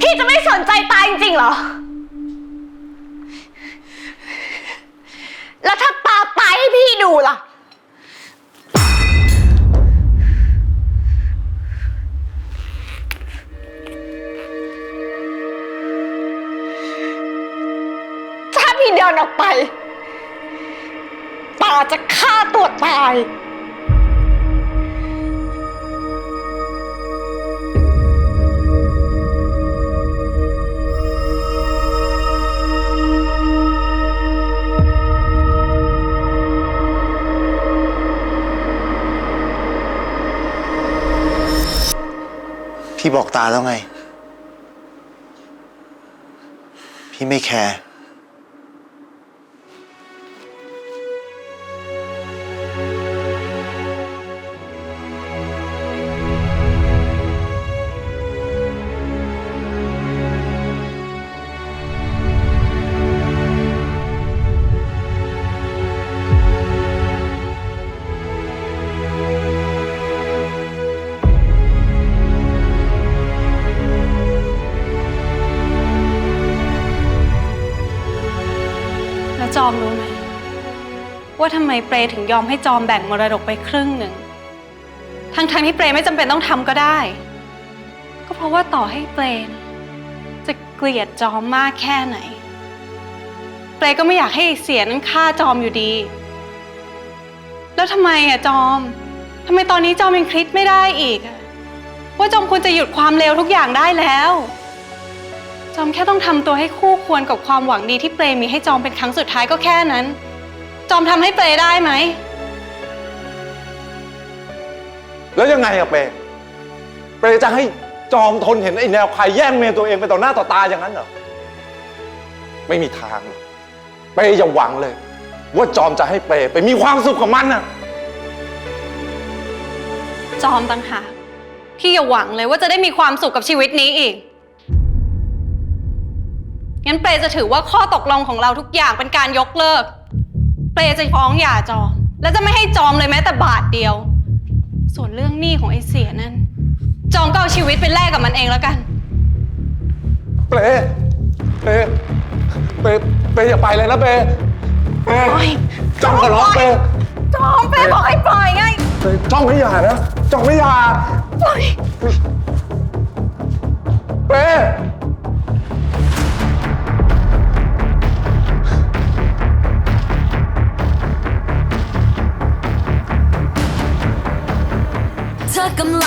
พี่จะไม่สนใจตายจริงๆเหรอ แล้วถ้าตาตายให้พี่ดูล่ะ ถ้าพี่เดินออกไป ตาจะฆ่าตัวตาย พี่บอกตาแล้วไง พี่ไม่แคร์ อมรู้ไหมว่าทำไมเปรถึงยอมให้จอมแบ่งมรดกไปครึ่งหนึ่ง ทั้งๆที่เปรไม่จำเป็นต้องทำก็ได้ ก็เพราะว่าต่อให้เปรจะเกลียดจอมมากแค่ไหน เปรก็ไม่อยากให้เสียนั้นฆ่าจอมอยู่ดี แล้วทำไมอะจอมทำไมตอนนี้จอมยังคิดไม่ได้อีก ว่าจอมควรจะหยุดความเลวทุกอย่างได้แล้ว จอมแค่ต้องทำตัวให้คู่ควรกับความหวังดีที่เปรมีให้จอมเป็นครั้งสุดท้ายก็แค่นั้น จอมทำให้เปรได้ไหม แล้วยังไงอะเปเปจะให้จอมทนเห็นไอ้แนวใครแย่งเมียตัวเองไปต่อหน้าต่อตาอย่างนั้นเหรอ ไม่มีทางหรอกเปอย่าหวังเลย ว่าจอมจะให้เปไปมีความสุขกับมันน่ะ จอมต่างหากที่อย่าหวังเลยว่าจะได้มีความสุขกับชีวิตนี้อีก งั้นเปรจะถือว่าข้อตกลงของเราทุกอย่างเป็นการยกเลิก เปรจะฟ้องหย่าจอม และจะไม่ให้จอมเลยแม้แต่บาทเดียว ส่วนเรื่องหนี้ของไอ้เสียนั่นจอมก็เอาชีวิตไปแลกกับมันเองแล้วกัน เปเปเปเปอย่าไปเลยนะเปเปจอมขอร้องเปจอมเป้บอกให้ปล่อยไง เปจอมไม่หย่านะจอมไม่หย่าปล่อย เป Cầm?